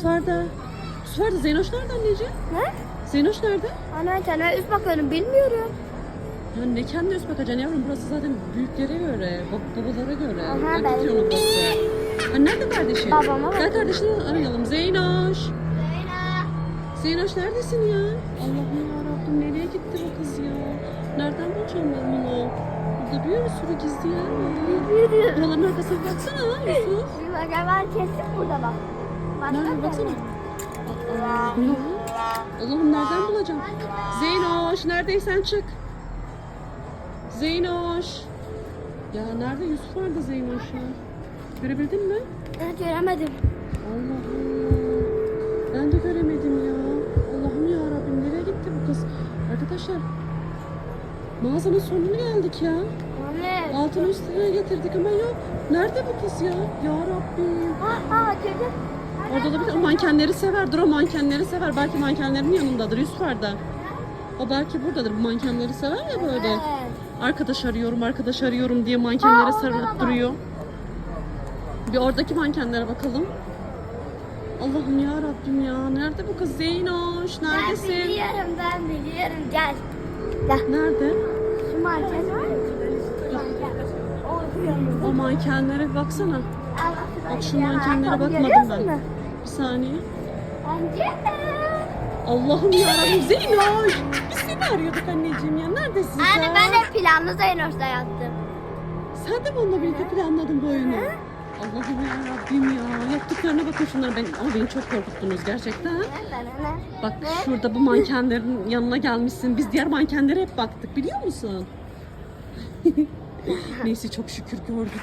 Yusuf'larda. Yusuf'larda Zeynoş nerede anneciğim? Ne? Zeynoş nerede? Ana kendime üst bakıyorum bilmiyorum. Ya ne kendi üst bakacaksın yavrum burası zaten büyüklere göre, bab- babalara göre. Aha, ben- yolu burası. Ha, nerede kardeşin? Babama Gel bak. kardeşini arayalım. Zeynoş. Zeynoş neredesin ya? Allah'ım yarabbim nereye gitti bu kız ya? Nereden bulacağım ben bunu? Burada bir sürü gizli yer var. Bilmiyorum. Buraların arkasına baksana Yusuf. Bak hemen kesin burada bak. Nerede baksana. Allah'ım nereden bulacağım? Zeynoş neredeysen çık. Zeynoş. Ya nerede Yusuf vardı Zeynoş ya? Görebildin mi? Evet göremedim. Allah'ım. Ben de göremedim ya. Allah'ım ya Rabbim nereye gitti bu kız? Arkadaşlar mağazanın sonuna geldik ya. Anne. Altını üstüne getirdik ama yok. Nerede bu kız ya? Ya Rabbim. Ha ha çocuk. Orada olabilir. O mankenleri sever. Dur o mankenleri sever. Belki mankenlerin yanındadır. Orada. O belki buradadır. Bu mankenleri sever ya böyle. Evet. Arkadaş arıyorum, arkadaş arıyorum diye mankenlere Aa, sarılıp duruyor. Bir oradaki mankenlere bakalım. Allah'ım ya Rabbim ya. Nerede bu kız Zeynoş? Ben Neredesin? biliyorum ben biliyorum gel. Nerede? Şu var market. O mankenlere baksana. Bak şu mankenlere bakmadım ben. Bir saniye. Bence. Allah'ım ya Rabbim Zeynoş. Biz seni arıyorduk anneciğim ya. Neredesin sen? Anne ben de planlı Zeynoş'ta yattım. Sen de mi onunla birlikte planladın bu oyunu? Allah'ım ya Rabbim ya. Yaptıklarına bakın şunlara. Ben, ama beni çok korkuttunuz gerçekten. Ne? Bak şurada bu mankenlerin yanına gelmişsin. Biz diğer mankenlere hep baktık biliyor musun? Neyse çok şükür gördük.